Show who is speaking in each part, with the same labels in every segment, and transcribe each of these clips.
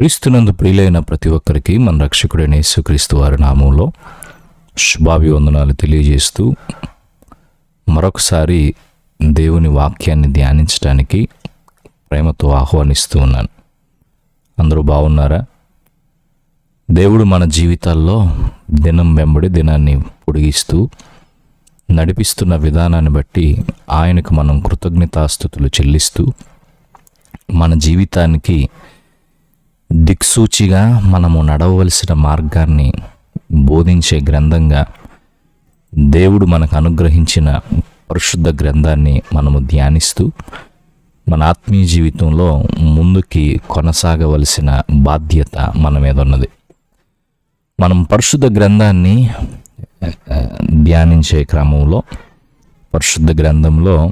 Speaker 1: క్రీస్తునందు ప్రియులైన ప్రతి ఒక్కరికి మన రక్షకుడైన యేసుక్రీస్తు వారి నామంలో శుభాభివందనాలు తెలియజేస్తూ మరొకసారి దేవుని వాక్యాన్ని ధ్యానించడానికి ప్రేమతో ఆహ్వానిస్తూ ఉన్నాను. అందరూ బాగున్నారా? దేవుడు మన జీవితాల్లో దినం వెంబడి దినాన్ని పొడిగిస్తూ నడిపిస్తున్న విధానాన్ని బట్టి ఆయనకు మనం కృతజ్ఞతాస్థుతులు చెల్లిస్తూ మన జీవితానికి దిక్సూచిగా మనము నడవవలసిన మార్గాన్ని బోధించే గ్రంథంగా దేవుడు మనకు అనుగ్రహించిన పరిశుద్ధ గ్రంథాన్ని మనము ధ్యానిస్తూ మన ఆత్మీయ జీవితంలో ముందుకి కొనసాగవలసిన బాధ్యత మన మీద ఉన్నది. మనం పరిశుద్ధ గ్రంథాన్ని ధ్యానించే క్రమంలో పరిశుద్ధ గ్రంథంలో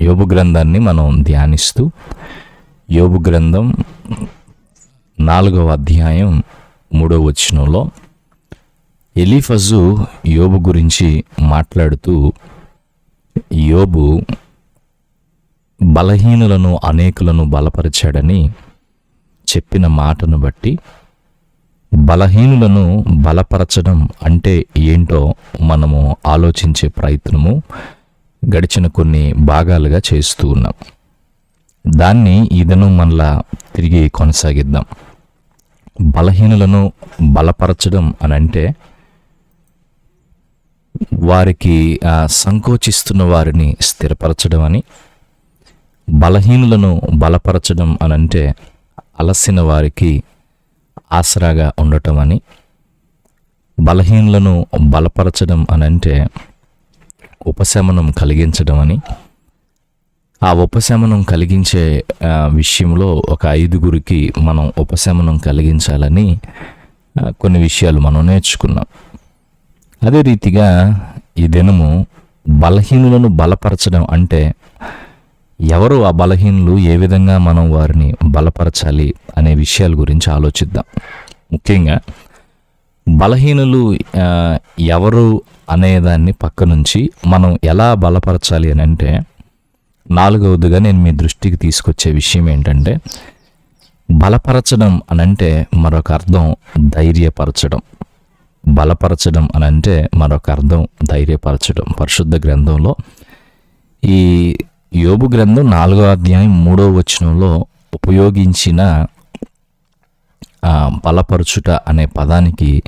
Speaker 1: యోగ గ్రంథాన్ని మనం ధ్యానిస్తూ యోబు గ్రంథం నాలుగవ అధ్యాయం మూడవ వచనంలో ఎలీఫజు యోబు గురించి మాట్లాడుతూ యోబు బలహీనులను అనేకులను బలపరిచాడని చెప్పిన మాటను బట్టి బలహీనులను బలపరచడం అంటే ఏంటో మనము ఆలోచించే ప్రయత్నము గడిచిన కొన్ని భాగాలుగా చేస్తూ ఉన్నాం. దాన్ని ఈ దినం మనలా తిరిగి కొనసాగిద్దాం. బలహీనులను బలపరచడం అని అంటే వారికి సంకోచిస్తున్న వారిని స్థిరపరచడం అని బలహీనులను బలపరచడం అని అంటే అలసిన వారికి ఆసరాగా ఉండటం అని బలహీనులను బలపరచడం అని అంటే ఉపశమనం కలిగించడం అని ఆ ఉపశమనం కలిగించే విషయంలో ఒక ఐదుగురికి మనం ఉపశమనం కలిగించాలని కొన్ని విషయాలు మనం నేర్చుకున్నాం. అదే రీతిగా ఈ దినము బలహీనులను బలపరచడం అంటే ఎవరు ఆ బలహీనులు ఏ విధంగా మనం వారిని బలపరచాలి అనే విషయాల గురించి ఆలోచిద్దాం. ముఖ్యంగా బలహీనులు ఎవరు అనేదాన్ని పక్క నుంచి మనం ఎలా బలపరచాలి అని అంటే నాలుగవదిగా నేను మీ దృష్టికి తీసుకొచ్చే విషయం ఏంటంటే బలపరచడం అనంటే మరొక అర్థం ధైర్యపరచడం. బలపరచడం అనంటే మరొక అర్థం ధైర్యపరచడం. పరిశుద్ధ గ్రంథంలో ఈ యోబు గ్రంథం నాలుగో అధ్యాయం మూడో వచనంలో ఉపయోగించిన బలపరచుట అనే పదానికి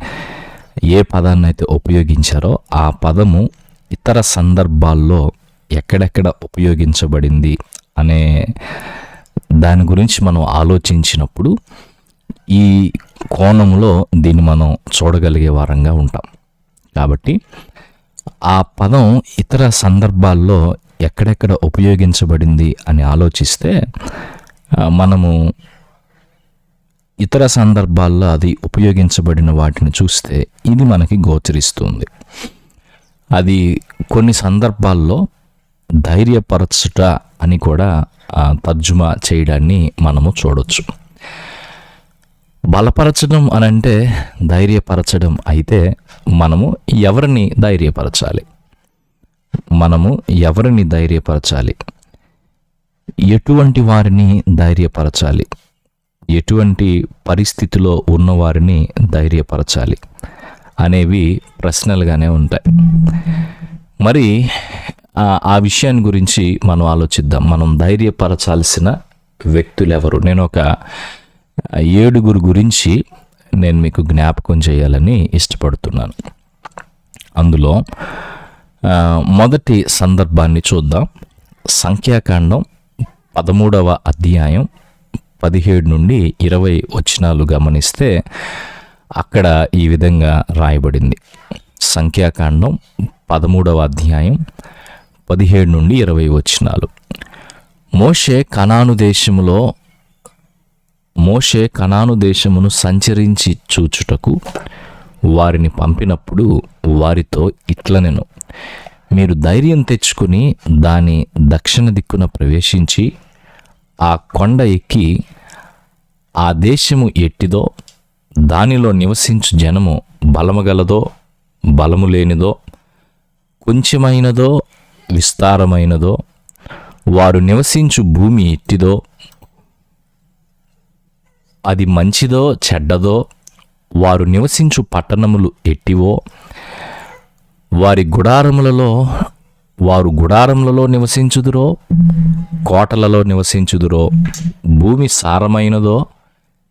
Speaker 1: ఏ పదాన్ని అయితే ఉపయోగించారో ఆ పదము ఇతర సందర్భాల్లో ఎక్కడెక్కడ ఉపయోగించబడింది అనే దాని గురించి మనం ఆలోచించినప్పుడు ఈ కోణంలో దీన్ని మనం చూడగలిగే వారంగా ఉంటాం. కాబట్టి ఆ పదం ఇతర సందర్భాల్లో ఎక్కడెక్కడ ఉపయోగించబడింది అని ఆలోచిస్తే మనము ఇతర సందర్భాల్లో అది ఉపయోగించబడిన వాటిని చూస్తే ఇది మనకి గోచరిస్తుంది. అది కొన్ని సందర్భాల్లో ధైర్యపరచుట అని కూడా ఆ, తర్జుమా చేయడాన్ని మనము చూడొచ్చు. బలపరచడం అనంటే ధైర్యపరచడం అయితే మనము ఎవరిని ధైర్యపరచాలి? మనము ఎవరిని ధైర్యపరచాలి? ఎటువంటి వారిని ధైర్యపరచాలి? ఎటువంటి పరిస్థితిలో ఉన్నవారిని ధైర్యపరచాలి? అనేవి ప్రశ్నలుగానే ఉంటాయి. మరి ఆ- విషయాన్ని గురించి మనం ఆలోచిద్దాం. మనం ధైర్యపరచాల్సిన వ్యక్తులు ఎవరు నేను ఒక ఏడుగురు గురించి నేను మీకు జ్ఞాపకం చేయాలని ఇష్టపడుతున్నాను. అందులో మొదటి సందర్భాన్ని చూద్దాం. సంఖ్యాకాండం పదమూడవ అధ్యాయం పదిహేడు నుండి ఇరవై వచనాలు గమనిస్తే అక్కడ ఈ విధంగా రాయబడింది. సంఖ్యాకాండం పదమూడవ అధ్యాయం పదిహేడు నుండి ఇరవై వచనాలు. మోషే కనాను దేశములో మోషే కనాను దేశమును సంచరించి చూచుటకు వారిని పంపినప్పుడు వారితో ఇట్లనెను మీరు ధైర్యం తెచ్చుకుని దాని దక్షిణ దిక్కున ప్రవేశించి ఆ కొండ ఎక్కి ఆ దేశము ఎట్టిదో దానిలో నివసించు జనము బలము గలదో బలము లేనిదో కొంచెమైనదో విస్తారమైనదో వారు నివసించు భూమి ఎట్టిదో అది మంచిదో చెడ్డదో వారు నివసించు పట్టణములు ఎట్టివో వారి గుడారములలో వారు గుడారములలో నివసించుదురో కోటలలో నివసించుదురో భూమి సారమైనదో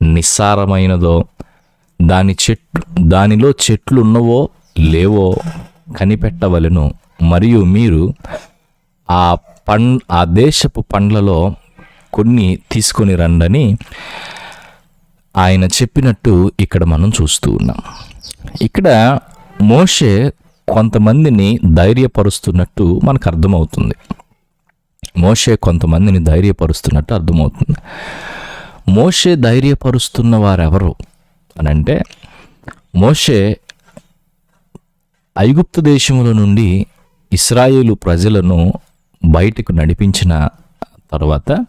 Speaker 1: నిస్సారమైనదో దాని చెట్లు దానిలో చెట్లు ఉన్నవో లేవో కనిపెట్టవలెను. మరియు మీరు ఆ పం ఆ దేశపు పండ్లలో కొన్ని తీసుకొని రండని ఆయన చెప్పినట్టు ఇక్కడ మనం చూస్తూ ఉన్నాం. ఇక్కడ మోషే కొంతమందిని ధైర్యపరుస్తున్నట్టు మనకు అర్థమవుతుంది. మోషే కొంతమందిని ధైర్యపరుస్తున్నట్టు అర్థమవుతుంది. మోషే ధైర్యపరుస్తున్న వారెవరు అని అంటే మోషే ఐగుప్తు దేశముల నుండి ఇస్రాయేలు ప్రజలను బయటకు నడిపించిన తర్వాత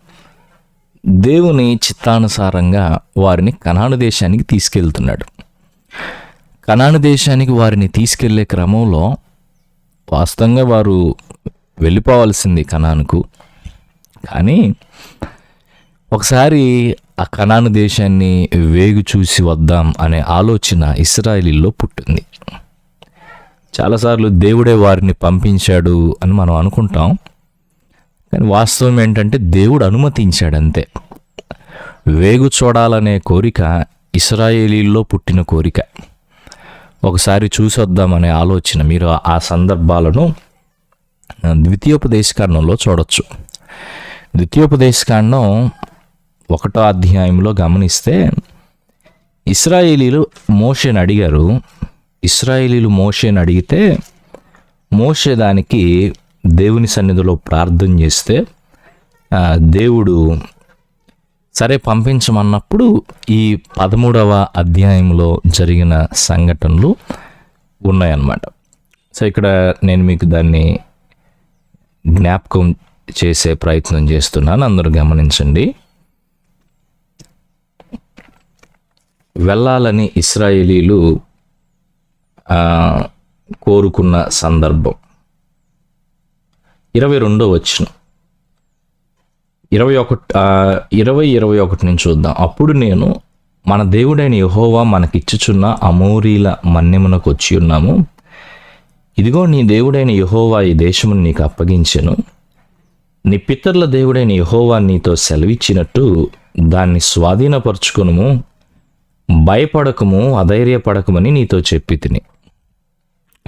Speaker 1: దేవుని చిత్తానుసారంగా వారిని కనాను దేశానికి తీసుకెళ్తున్నాడు. కనాను దేశానికి వారిని తీసుకెళ్ళే క్రమంలో వాస్తవంగా వారు వెళ్ళిపోవాల్సింది కనానుకు. కానీ ఒకసారి ఆ కనాను దేశాన్ని వేగు చూసి వద్దాం అనే ఆలోచన ఇస్రాయేలీల్లో పుట్టింది. చాలాసార్లు దేవుడే వారిని పంపించాడు అని మనం అనుకుంటాం. కానీ వాస్తవం ఏంటంటే దేవుడు అనుమతించాడు అంతే వేగు చూడాలనే కోరిక ఇస్రాయేలీల్లో పుట్టిన కోరిక. ఒకసారి చూసొద్దామనే ఆలోచన మీరు ఆ సందర్భాలను ద్వితీయోపదేశకాండంలో చూడొచ్చు. ద్వితీయోపదేశకాండం ఒకటో అధ్యాయంలో గమనిస్తే ఇస్రాయేలీలు మోషన్ అడిగారు ఇస్రాయేలీలు మోషేని అడిగితే మోషే దానికి దేవుని సన్నిధిలో ప్రార్థన చేస్తే దేవుడు సరే పంపించమన్నప్పుడు ఈ పదమూడవ అధ్యాయంలో జరిగిన సంఘటనలు ఉన్నాయన్నమాట. సో ఇక్కడ నేను మీకు దాన్ని జ్ఞాపకం చేసే ప్రయత్నం చేస్తున్నాను. అందరూ గమనించండి. వెళ్ళాలని ఇస్రాయేలీలు కోరుకున్న సందర్భం. ఇరవై రెండో వచ్చిన ఇరవై ఒకటి ఇరవై ఇరవై ఒకటి నుంచి చూద్దాం. అప్పుడు నేను మన దేవుడైన యహోవా మనకిచ్చుచున్న అమోరీల మన్యమునకు వచ్చి ఉన్నాము. ఇదిగో నీ దేవుడైన యహోవా ఈ దేశమును నీకు అప్పగించెను. నీ పితరుల దేవుడైన యహోవా నీతో సెలవిచ్చినట్టు దాన్ని స్వాధీనపరచుకునుము. భయపడకము అధైర్యపడకమని నీతో చెప్పి తిని.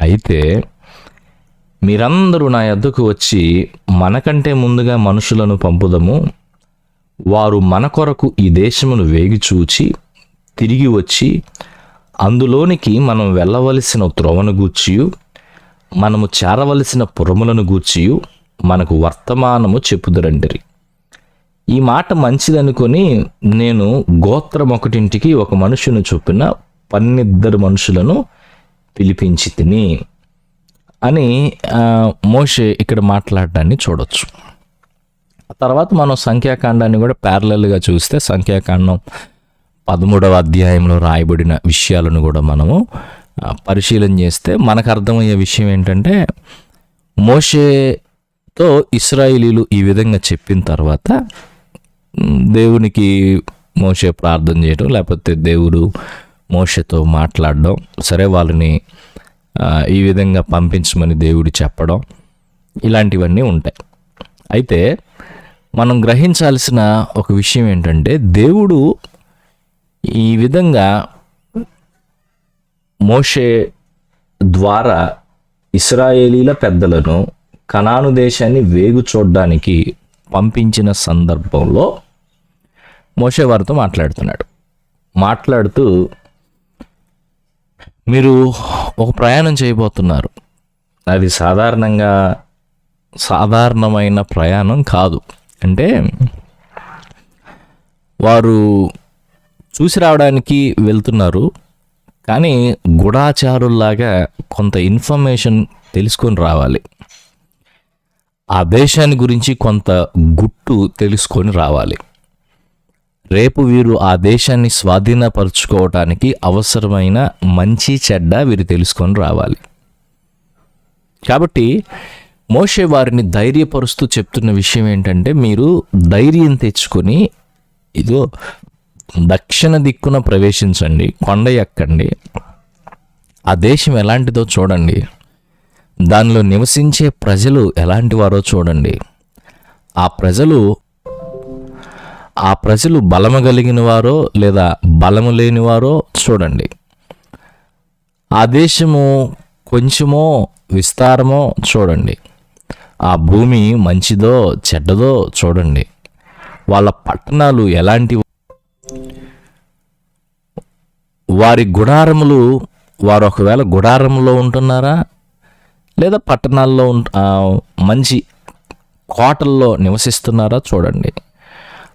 Speaker 1: అయితే మీరందరూ నా యొద్దకు వచ్చి మనకంటే ముందుగా మనుషులను పంపుదము. వారు మన కొరకు ఈ దేశమును వేగి చూచి తిరిగి వచ్చి అందులోనికి మనం వెళ్ళవలసిన త్రోవను గూర్చియు మనము చేరవలసిన పురములను గూర్చియు మనకు వర్తమానము చెప్పుదురండిరి. ఈ మాట మంచిదనుకొని నేను గోత్రం ఒకటింటికి ఒక మనుషుని చొప్పున పన్నిద్దరు మనుషులను పిలిపించి తిని అని మోషే ఇక్కడ మాట్లాడడాన్ని చూడొచ్చు. తర్వాత మనం సంఖ్యాకాండాన్ని కూడా ప్యారలల్గా చూస్తే సంఖ్యాకాండం పదమూడవ అధ్యాయంలో రాయబడిన విషయాలను కూడా మనము పరిశీలన చేస్తే మనకు అర్థమయ్యే విషయం ఏంటంటే మోషేతో ఇస్రాయిలీలు ఈ విధంగా చెప్పిన తర్వాత దేవునికి మోషే ప్రార్థన చేయడం లేకపోతే దేవుడు మోషతో మాట్లాడడం సరే వాళ్ళని ఈ విధంగా పంపించమని దేవుడు చెప్పడం ఇలాంటివన్నీ ఉంటాయి. అయితే మనం గ్రహించాల్సిన ఒక విషయం ఏంటంటే దేవుడు ఈ విధంగా మోషే ద్వారా ఇస్రాయేలీల పెద్దలను కనాను దేశాన్ని వేగు చూడడానికి పంపించిన సందర్భంలో మోషే వారితో మాట్లాడుతున్నాడు. మాట్లాడుతూ మీరు ఒక ప్రయాణం చేయబోతున్నారు. అది సాధారణంగా సాధారణమైన ప్రయాణం కాదు. అంటే వారు చూసి రావడానికి వెళ్తున్నారు కానీ గుడాచారుల్లాగా కొంత ఇన్ఫర్మేషన్ తెలుసుకొని రావాలి. ఆ దేశాన్ని గురించి కొంత గుట్టు తెలుసుకొని రావాలి. రేపు వీరు ఆ దేశాన్ని స్వాధీనపరుచుకోవటానికి అవసరమైన మంచి చెడ్డ వీరు తెలుసుకొని రావాలి. కాబట్టి మోషే వారిని ధైర్యపరుస్తూ చెప్తున్న విషయం ఏంటంటే మీరు ధైర్యం తెచ్చుకొని ఇదో దక్షిణ దిక్కున ప్రవేశించండి కొండ ఎక్కండి. ఆ దేశం ఎలాంటిదో చూడండి. దానిలో నివసించే ప్రజలు ఎలాంటి వారో చూడండి. ఆ ప్రజలు ఆ ప్రజలు బలము కలిగిన వారో లేదా బలము లేని వారో చూడండి. ఆ దేశము కొంచెమో విస్తారమో చూడండి. ఆ భూమి మంచిదో చెడ్డదో చూడండి. వాళ్ళ పట్టణాలు ఎలాంటి వారి గుడారములు వారు ఒకవేళ గుడారంలో ఉంటున్నారా? లేదా పట్టణాల్లో ఉంట మంచి కోటల్లో నివసిస్తున్నారా? చూడండి.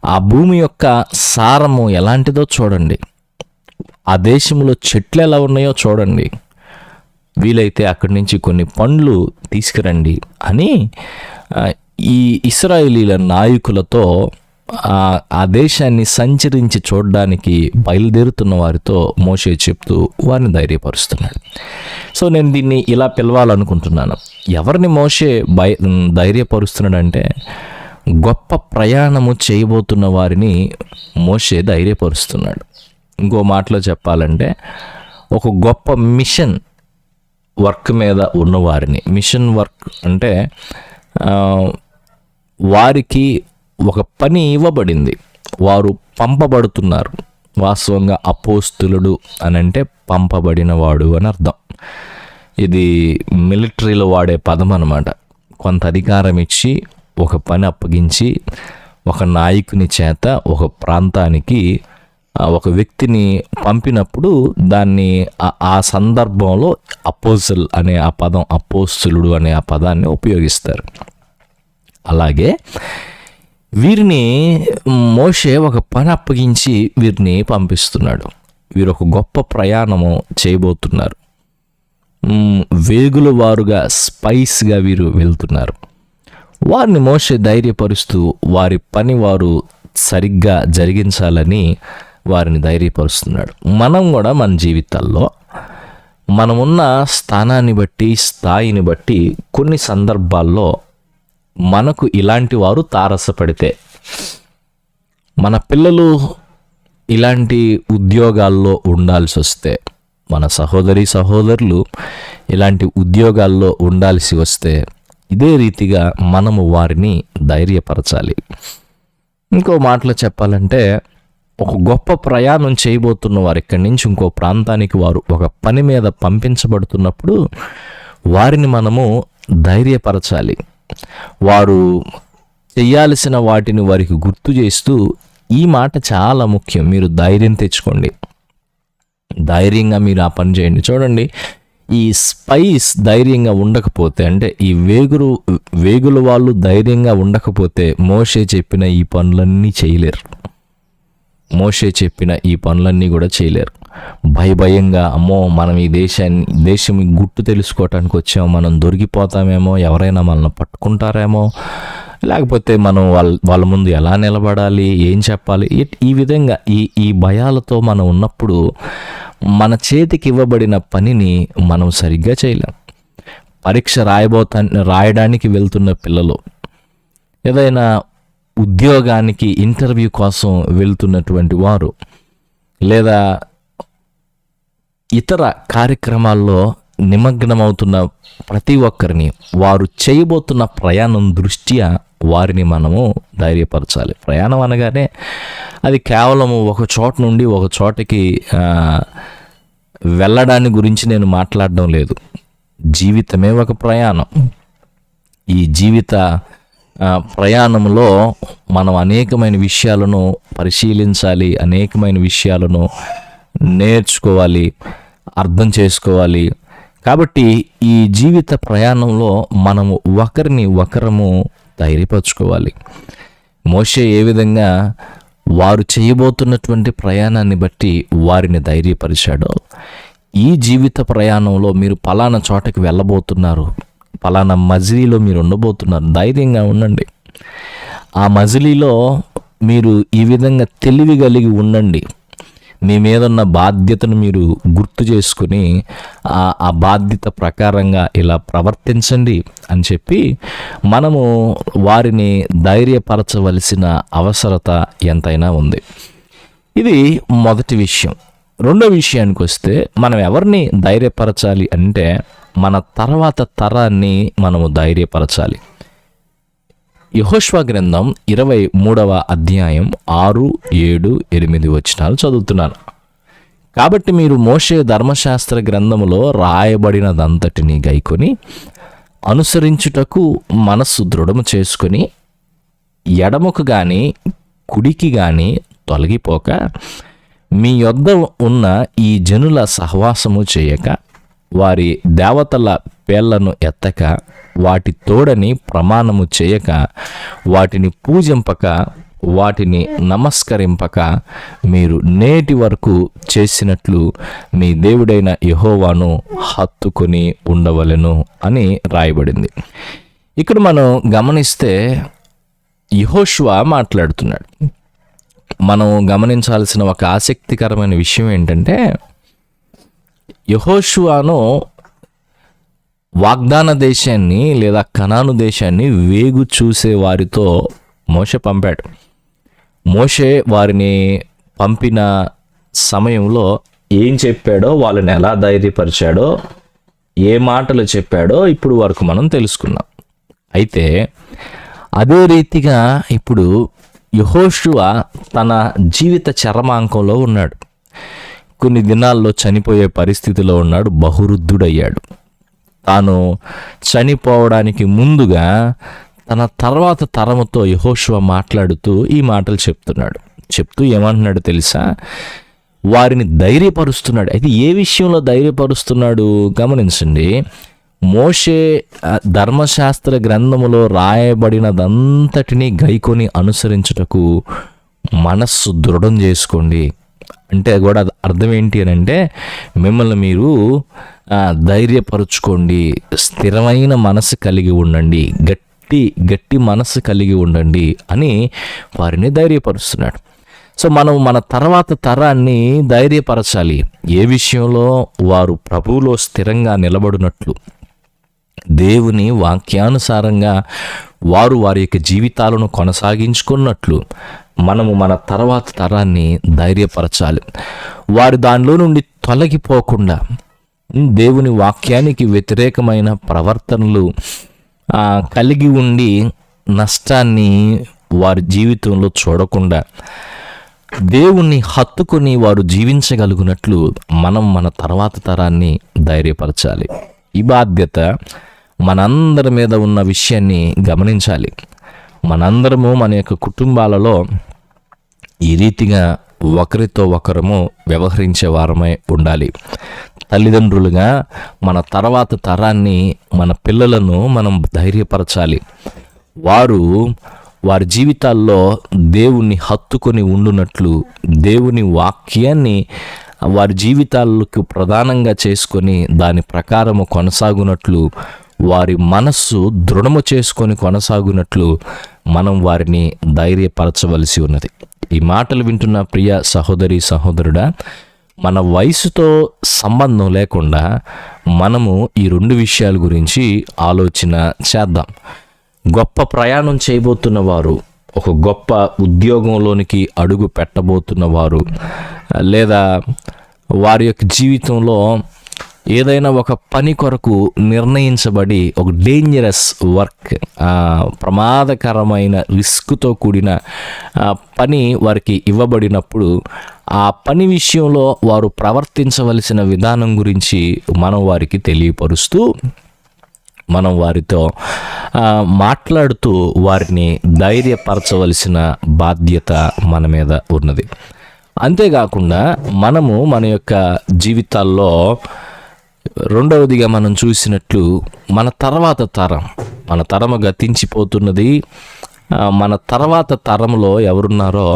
Speaker 1: ఆ భూమి యొక్క సారము ఎలాంటిదో చూడండి. ఆ దేశంలో చెట్లు ఎలా ఉన్నాయో చూడండి. వీలైతే అక్కడి నుంచి కొన్ని పండ్లు తీసుకురండి అని ఈ ఇస్రాయేలీల నాయకులతో ఆ దేశాన్ని సంచరించి చూడడానికి బయలుదేరుతున్న వారితో మోషే చెప్తూ వారిని ధైర్యపరుస్తున్నాడు. సో నేను దీన్ని ఇలా పిలవాలనుకుంటున్నాను. ఎవరిని మోషే భయ ధైర్యపరుస్తున్నాడంటే గొప్ప ప్రయాణము చేయబోతున్న వారిని మోషే ధైర్యపరుస్తున్నాడు. ఇంకో మాటలో చెప్పాలంటే ఒక గొప్ప మిషన్ వర్క్ మీద ఉన్నవారిని మిషన్ వర్క్ అంటే వారికి ఒక పని ఇవ్వబడింది. వారు పంపబడుతున్నారు. వాస్తవంగా అపోస్తులుడు అని అంటే పంపబడినవాడు అని అర్థం. ఇది మిలిటరీలో వాడే పదం అనమాట కొంత అధికారం ఇచ్చి ఒక పని అప్పగించి ఒక నాయకుని చేత ఒక ప్రాంతానికి ఒక వ్యక్తిని పంపినప్పుడు దాన్ని ఆ- సందర్భంలో అపోజల్ అనే ఆ పదం అపోస్తులుడు అనే ఆ పదాన్ని ఉపయోగిస్తారు. అలాగే వీరిని మోషే ఒక పని అప్పగించి వీరిని పంపిస్తున్నాడు. వీరు ఒక గొప్ప ప్రయాణము చేయబోతున్నారు. వేగుల వారుగా స్పైస్గా వీరు వెళ్తున్నారు. వారిని మోసే ధైర్యపరుస్తూ వారి పని వారు సరిగ్గా జరిగించాలని వారిని ధైర్యపరుస్తున్నాడు. మనం కూడా మన జీవితాల్లో మనమున్న స్థానాన్ని బట్టి స్థాయిని బట్టి కొన్ని సందర్భాల్లో మనకు ఇలాంటి వారు తారసపడితే మన పిల్లలు ఇలాంటి ఉద్యోగాల్లో ఉండాల్సి వస్తే మన సహోదరి సహోదరులు ఇలాంటి ఉద్యోగాల్లో ఉండాల్సి వస్తే ఇదే రీతిగా మనము వారిని ధైర్యపరచాలి. ఇంకో మాటలో చెప్పాలంటే ఒక గొప్ప ప్రయాణం చేయబోతున్న వారు ఇక్కడి నుంచి ఇంకో ప్రాంతానికి వారు ఒక పని మీద పంపించబడుతున్నప్పుడు వారిని మనము ధైర్యపరచాలి. వారు చేయాల్సిన వాటిని వారికి గుర్తు చేస్తూ ఈ మాట చాలా ముఖ్యం. మీరు ధైర్యం తెచ్చుకోండి. ధైర్యంగా మీరు ఆ పని చేయండి. చూడండి ఈ స్పైస్ ధైర్యంగా ఉండకపోతే అంటే ఈ వేగురు వేగుల వాళ్ళు ధైర్యంగా ఉండకపోతే మోషే చెప్పిన ఈ పనులన్నీ చేయలేరు. మోషే చెప్పిన ఈ పనులన్నీ కూడా చేయలేరు. భయభయంగా అమ్మో మనం ఈ దేశాన్ని దేశం గుట్టు తెలుసుకోవటానికి వచ్చాము మనం దొరికిపోతామేమో ఎవరైనా మనల్ని పట్టుకుంటారేమో లేకపోతే మనం వాళ్ళ వాళ్ళ ముందు ఎలా నిలబడాలి ఏం చెప్పాలి ఈ- ఈ విధంగా ఈ ఈ భయాలతో మనం ఉన్నప్పుడు మన చేతికి ఇవ్వబడిన పనిని మనం సరిగ్గా చేయలేం. పరీక్ష రాయబోతా రాయడానికి వెళ్తున్న పిల్లలు ఏదైనా ఉద్యోగానికి ఇంటర్వ్యూ కోసం వెళ్తున్నటువంటి వారు లేదా ఇతర కార్యక్రమాల్లో నిమగ్నమవుతున్న ప్రతి ఒక్కరిని వారు చేయబోతున్న ప్రయాణం దృష్ట్యా వారిని మనము ధైర్యపరచాలి. ప్రయాణం అనగానే అది కేవలం ఒక చోట నుండి ఒక చోటకి వెళ్ళడాన్ని గురించి నేను మాట్లాడడం లేదు. జీవితమే ఒక ప్రయాణం. ఈ జీవిత ప్రయాణంలో మనం అనేకమైన విషయాలను పరిశీలించాలి అనేకమైన విషయాలను నేర్చుకోవాలి అర్థం చేసుకోవాలి. కాబట్టి ఈ జీవిత ప్రయాణంలో మనము ఒకరిని ఒకరము ధైర్యపరచుకోవాలి మోషే ఏ విధంగా వారు చేయబోతున్నటువంటి ప్రయాణాన్ని బట్టి వారిని ధైర్యపరిచాడో ఈ జీవిత ప్రయాణంలో మీరు పలానా చోటకి వెళ్ళబోతున్నారు పలానా మజిలీలో మీరు ఉండబోతున్నారు ధైర్యంగా ఉండండి. ఆ మజిలీలో మీరు ఈ విధంగా తెలివి కలిగి ఉండండి. మీ మీద ఉన్న బాధ్యతను మీరు గుర్తు చేసుకుని ఆ ఆ బాధ్యత ప్రకారంగా ఇలా ప్రవర్తించండి అని చెప్పి మనము వారిని ధైర్యపరచవలసిన అవసరత ఎంతైనా ఉంది. ఇది మొదటి విషయం. రెండో విషయానికి వస్తే మనం ఎవరిని ధైర్యపరచాలి అంటే మన తర్వాత తరాన్ని మనము ధైర్యపరచాలి. యహోష్వా గ్రంథం ఇరవై మూడవ అధ్యాయం ఆరు ఏడు ఎనిమిది వచనాలు చదువుతున్నాను. కాబట్టి మీరు మోషే ధర్మశాస్త్ర గ్రంథములో రాయబడినదంతటిని గైకొని అనుసరించుటకు మనస్సు దృఢము చేసుకొని ఎడముకు కానీ కుడికి కానీ తొలగిపోక మీ యొద్ద ఉన్న ఈ జనుల సహవాసము చేయక వారి దేవతల పేర్లను ఎత్తక వాటి తోడని ప్రమాణము చేయక వాటిని పూజింపక వాటిని నమస్కరింపక మీరు నేటి వరకు చేసినట్లు మీ దేవుడైన యహోవాను హత్తుకొని ఉండవలెను అని రాయబడింది. ఇక్కడ మనం గమనిస్తే యహోష్వా మాట్లాడుతున్నాడు. మనం గమనించాల్సిన ఒక ఆసక్తికరమైన విషయం ఏంటంటే యహోషువాను వాగ్దాన దేశాన్ని లేదా కనాను దేశాన్ని వేగు చూసే వారితో మోషే పంపాడు. మోషే వారిని పంపిన సమయంలో ఏం చెప్పాడో వాళ్ళని ఎలా ధైర్యపరిచాడో ఏ మాటలు చెప్పాడో ఇప్పుడు వరకు మనం తెలుసుకున్నాం అయితే అదే రీతిగా ఇప్పుడు యహోషువ తన జీవిత చరమాంకంలో ఉన్నాడు. కొన్ని దినాల్లో చనిపోయే పరిస్థితిలో ఉన్నాడు బహురుద్ధుడయ్యాడు తాను చనిపోవడానికి ముందుగా తన తర్వాత తరముతో యహోశివ మాట్లాడుతూ ఈ మాటలు చెప్తున్నాడు. చెప్తూ ఏమంటున్నాడు తెలుసా? వారిని ధైర్యపరుస్తున్నాడు. అయితే ఏ విషయంలో ధైర్యపరుస్తున్నాడు? గమనించండి. మోషే ధర్మశాస్త్ర గ్రంథములో రాయబడినదంతటినీ గైకొని అనుసరించుటకు మనస్సు దృఢం చేసుకోండి. అంటే కూడా అది అర్థం ఏంటి అని అంటే మిమ్మల్ని మీరు ధైర్యపరుచుకోండి స్థిరమైన మనసు కలిగి ఉండండి గట్టి గట్టి మనసు కలిగి ఉండండి అని వారిని ధైర్యపరుస్తున్నాడు. సో మనం మన తర్వాత తరాన్ని ధైర్యపరచాలి. ఏ విషయంలో వారు ప్రభువులో స్థిరంగా నిలబడినట్లు దేవుని వాక్యానుసారంగా వారు వారి యొక్క జీవితాలను కొనసాగించుకున్నట్లు మనము మన తర్వాత తరాన్ని ధైర్యపరచాలి. వారు దానిలో నుండి తొలగిపోకుండా దేవుని వాక్యానికి వ్యతిరేకమైన ప్రవర్తనలు కలిగి ఉండి నష్టాన్ని వారి జీవితంలో చూడకుండా దేవుణ్ణి హత్తుకొని వారు జీవించగలుగునట్లు మనం మన తర్వాత తరాన్ని ధైర్యపరచాలి. ఈ బాధ్యత మనందరి మీద ఉన్న విషయాన్ని గమనించాలి. మనందరము మన యొక్క కుటుంబాలలో ఈ రీతిగా ఒకరితో ఒకరము వ్యవహరించే వారమై ఉండాలి. తల్లిదండ్రులుగా మన తర్వాత తరాన్ని మన పిల్లలను మనం ధైర్యపరచాలి. వారు వారి జీవితాల్లో దేవుణ్ణి హత్తుకొని ఉండునట్లు దేవుని వాక్యాన్ని వారి జీవితాలకు ప్రధానంగా చేసుకొని దాని ప్రకారము కొనసాగునట్లు వారి మనస్సు దృఢము చేసుకొని కొనసాగునట్లు మనం వారిని ధైర్యపరచవలసి ఉన్నది. ఈ మాటలు వింటున్న ప్రియ సహోదరి సహోదరుడా మన వయసుతో సంబంధం లేకుండా మనము ఈ రెండు విషయాల గురించి ఆలోచన చేద్దాం. గొప్ప ప్రయాణం చేయబోతున్న వారు ఒక గొప్ప ఉద్యోగంలోనికి అడుగు పెట్టబోతున్న వారు లేదా వారి యొక్క జీవితంలో ఏదైనా ఒక పని కొరకు నిర్ణయించబడి ఒక డేంజరస్ వర్క్ ప్రమాదకరమైన రిస్క్తో కూడిన పని వారికి ఇవ్వబడినప్పుడు ఆ పని విషయంలో వారు ప్రవర్తించవలసిన విధానం గురించి మనం వారికి తెలియపరుస్తూ మనం వారితో మాట్లాడుతూ వారిని ధైర్యపరచవలసిన బాధ్యత మన మీద ఉన్నది. అంతేకాకుండా మనము మన యొక్క జీవితాల్లో రెండవదిగా మనం చూసినట్లు మన తర్వాత తరం మన తరము గతించిపోతున్నది మన తర్వాత తరంలో ఎవరున్నారో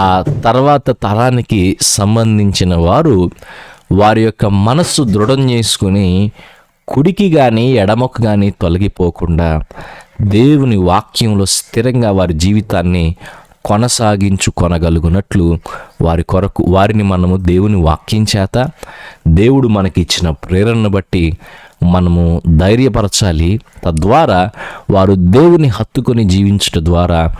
Speaker 1: ఆ తర్వాత తరానికి సంబంధించిన వారు వారి యొక్క మనస్సు దృఢం చేసుకుని కుడికి కానీ ఎడమకు కానీ తొలగిపోకుండా దేవుని వాక్యంలో స్థిరంగా వారి జీవితాన్ని కొనసాగించు కొనగలుగునట్లు వారి కొరకు వారిని మనము దేవుని వాక్యం చేత దేవుడు మనకి ఇచ్చిన ప్రేరణను బట్టి మనము ధైర్యపరచాలి. తద్వారా వారు దేవుని హత్తుకొని జీవించట ద్వారా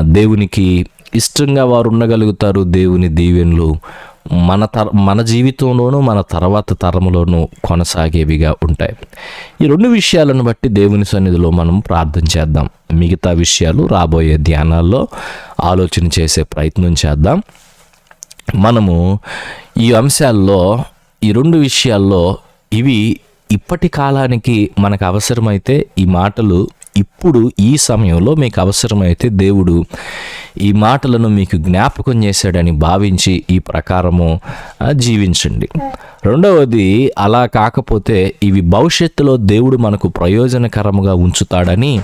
Speaker 1: దేవునికి ఇష్టంగా వారు ఉండగలుగుతారు. దేవుని దీవెనలు మన తర మన జీవితంలోనూ మన తర్వాత తరములోనూ కొనసాగేవిగా ఉంటాయి. ఈ రెండు విషయాలను బట్టి దేవుని సన్నిధిలో మనం ప్రార్థన చేద్దాం. మిగతా విషయాలు రాబోయే ధ్యానాల్లో ఆలోచన చేసే ప్రయత్నం చేద్దాం. మనము ఈ అంశాల్లో ఈ రెండు విషయాల్లో ఇవి ఇప్పటి కాలానికి మనకు అవసరమైతే ఈ మాటలు ఇప్పుడు ఈ సమయంలో మీకు అవసరమైతే దేవుడు ఈ మాటలను మీకు జ్ఞాపకం చేశాడని భావించి ఈ ప్రకారము జీవించండి. రెండవది అలా కాకపోతే ఇవి భవిష్యత్తులో దేవుడు మనకు ప్రయోజనకరముగా ఉంచుతాడని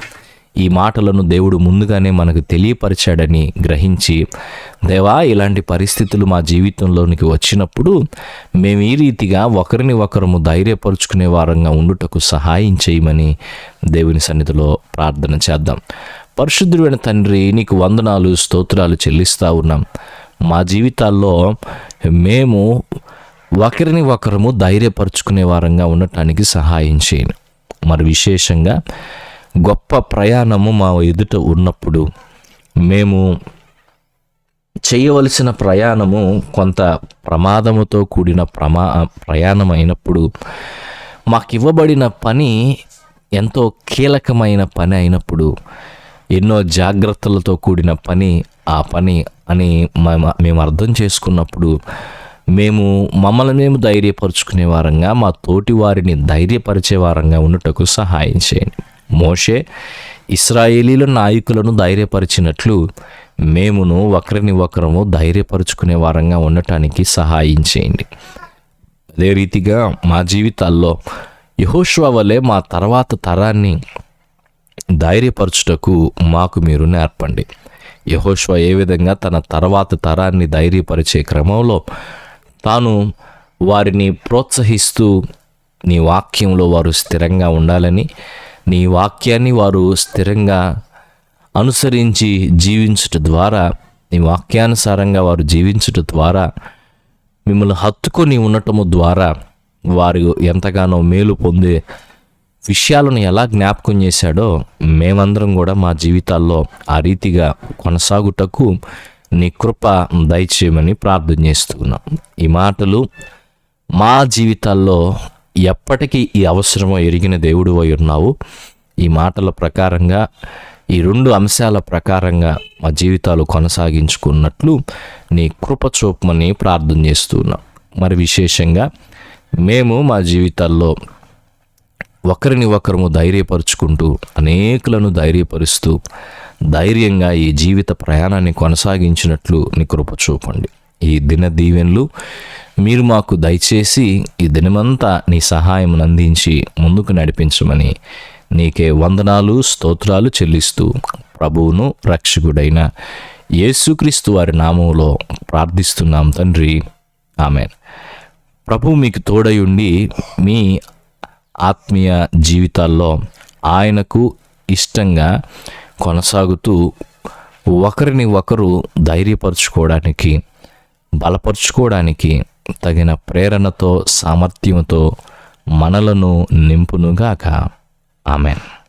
Speaker 1: ఈ మాటలను దేవుడు ముందుగానే మనకు తెలియపరిచాడని గ్రహించి దేవా ఇలాంటి పరిస్థితులు మా జీవితంలోనికి వచ్చినప్పుడు మేము ఈ రీతిగా ఒకరిని ఒకరము ధైర్యపరుచుకునే వారంగా ఉండుటకు సహాయం చేయమని దేవుని సన్నిధిలో ప్రార్థన చేద్దాం. పరిశుద్ధుడైన తండ్రి నీకు వందనాలు స్తోత్రాలు చెల్లిస్తూ ఉన్నాం. మా జీవితాల్లో మేము ఒకరిని ఒకరము ధైర్యపరుచుకునే వారంగా ఉండటానికి సహాయం చేయను మరి విశేషంగా గొప్ప ప్రయాణము మా ఎదుట ఉన్నప్పుడు మేము చేయవలసిన ప్రయాణము కొంత ప్రమాదముతో కూడిన ప్రమా ప్రయాణం అయినప్పుడు మాకు ఇవ్వబడిన పని ఎంతో కీలకమైన పని అయినప్పుడు ఎన్నో జాగ్రత్తలతో కూడిన పని ఆ పని అని మ- మేము అర్థం చేసుకున్నప్పుడు మేము మమ్మల్ని మేము ధైర్యపరుచుకునే వారంగా మా తోటి వారిని ధైర్యపరిచే వారంగా ఉండటకు సహాయం చేయండి. మోషే ఇస్రాయేలీల నాయకులను ధైర్యపరిచినట్లు మేమును ఒకరిని ఒకరము ధైర్యపరుచుకునే వారంగా ఉండటానికి సహాయం చేయండి. అదే రీతిగా మా జీవితాల్లో యహోష్వా వలె మా తర్వాత తరాన్ని ధైర్యపరచుటకు మాకు మీరు నేర్పండి. యహోష్వా ఏ విధంగా తన తర్వాత తరాన్ని ధైర్యపరిచే క్రమంలో తాను వారిని ప్రోత్సహిస్తూ నీ వాక్యంలో వారు స్థిరంగా ఉండాలని నీ వాక్యాన్ని వారు స్థిరంగా అనుసరించి జీవించుట ద్వారా నీ వాక్యానుసారంగా వారు జీవించుట ద్వారా మిమ్మల్ని హత్తుకొని ఉండటము ద్వారా వారు ఎంతగానో మేలు పొందే విషయాలను ఎలా జ్ఞాపకం చేశాడో మేమందరం కూడా మా జీవితాల్లో ఆ రీతిగా కొనసాగుటకు నీ కృప దయచేయమని ప్రార్థన చేస్తున్నాం. ఈ మాటలు మా జీవితాల్లో ఎప్పటికీ ఈ అవసరమో ఎరిగిన దేవుడు అయి ఉన్నావు. ఈ మాటల ప్రకారంగా ఈ రెండు అంశాల ప్రకారంగా మా జీవితాలు కొనసాగించుకున్నట్లు నీ కృప చూపమని ప్రార్థన చేస్తున్నాం మరి విశేషంగా మేము మా జీవితాల్లో ఒకరిని ఒకరము ధైర్యపరుచుకుంటూ అనేకులను ధైర్యపరుస్తూ ధైర్యంగా ఈ జీవిత ప్రయాణాన్ని కొనసాగించినట్లు నీ కృప చూపండి. ఈ దిన దీవెన్లు మీరు మాకు దయచేసి ఈ దినమంతా నీ సహాయం అందించి ముందుకు నడిపించమని నీకే వందనాలు స్తోత్రాలు చెల్లిస్తూ ప్రభువును రక్షకుడైన యేసుక్రీస్తు వారి నామంలో ప్రార్థిస్తున్నాం తండ్రి. ఆమె ప్రభు మీకు తోడై ఉండి మీ ఆత్మీయ జీవితాల్లో ఆయనకు ఇష్టంగా కొనసాగుతూ ఒకరిని ఒకరు ధైర్యపరచుకోవడానికి బలపరుచుకోవడానికి తగిన ప్రేరణతో సామర్థ్యంతో మనలను నింపునుగాక. ఆమెన్.